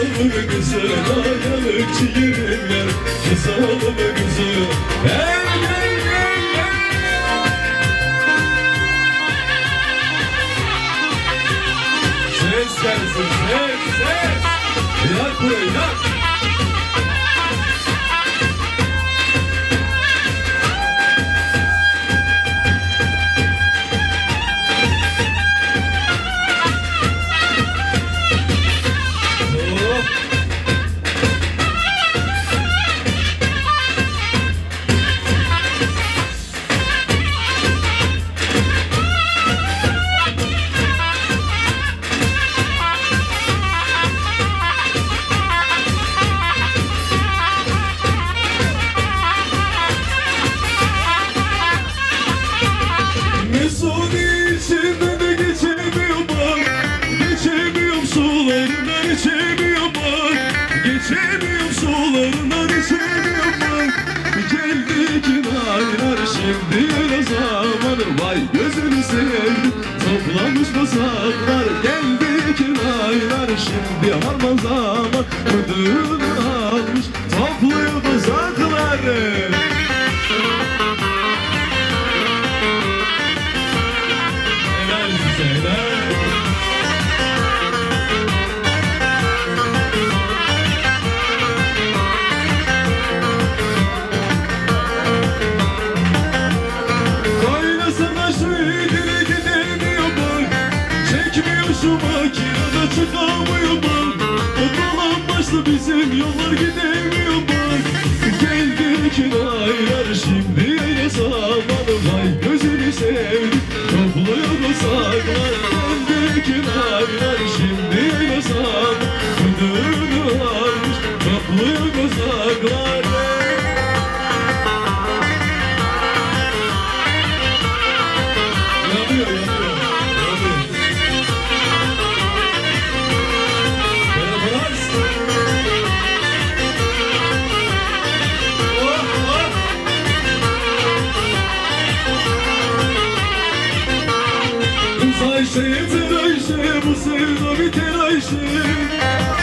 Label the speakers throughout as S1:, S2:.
S1: Kızalım ciğerimler Kızalım kızı Gel gel gel gel Ses. Gelsin şimdi öyle zamanı Vay gözünü seveyim. Toplamış masaklar Geldik aylar şimdi harman Çekmiyor şu makinede çıkamıyor bak O dolan bizim yollar gidemiyor Ayşe yeter Ayşe, bu sevda biter Ayşe.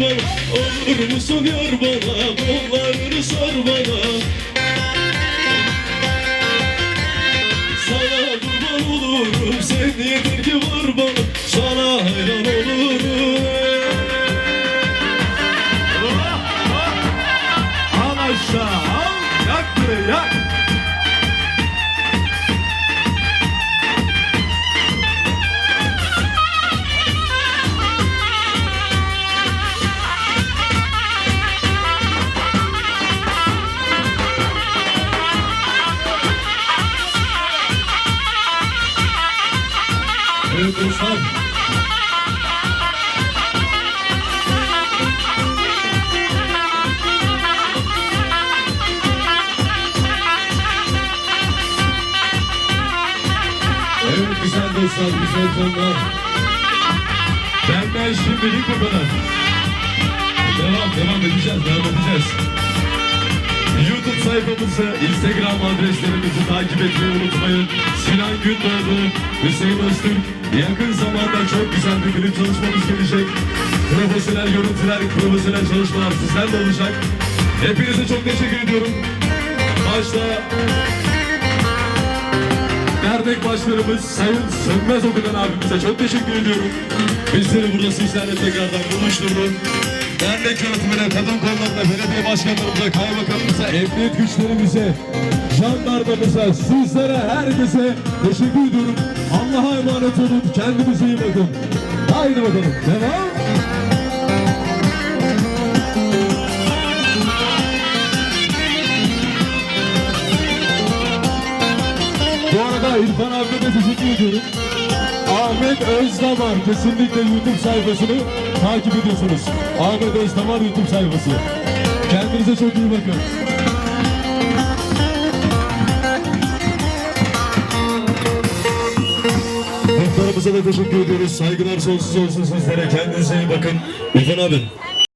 S1: Bana Olur musun yar bana kollarını sar bana. Sana kurban olurum sen yeter ki var bana Dostlar. Evet güzel dostlar, güzel canlar. Benden şimdilik bu kadar. Devam, devam edeceğiz, devam edeceğiz. YouTube sayfamızı, Instagram adreslerimizi takip etmeyi unutmayın. Gündoğdu, Hüseyin Öztürk. Yakın zamanda çok güzel bir klip çalışmamız gelecek. Profesyonel görüntüler, profesyonel çalışmalar sizden de olacak. Hepinize çok teşekkür ediyorum. Başta dernek başkanımız Sayın Sönmez Okudan abimize çok teşekkür ediyorum. Bizleri burada sizlerle tekrardan buluşturdu. Dernek yönetimine, kadın kollarına, belediye başkanlarımıza, kaymakamımıza, emniyet güçlerimize, jandarmamıza, sizlere, herkese teşekkür ediyorum. Allah'a emanet olun, kendinize iyi bakın. Haydi bakalım, devam. Bu arada İrfan abime teşekkür ediyorum. Ahmet Özdamar kesinlikle YouTube sayfasını takip ediyorsunuz. Ahmet Özdamar YouTube sayfası. Kendinize çok iyi bakın. Muhtarımıza da teşekkür ediyoruz. Saygılar sonsuz olsun sizlere. Kendinize iyi bakın. İrfan abi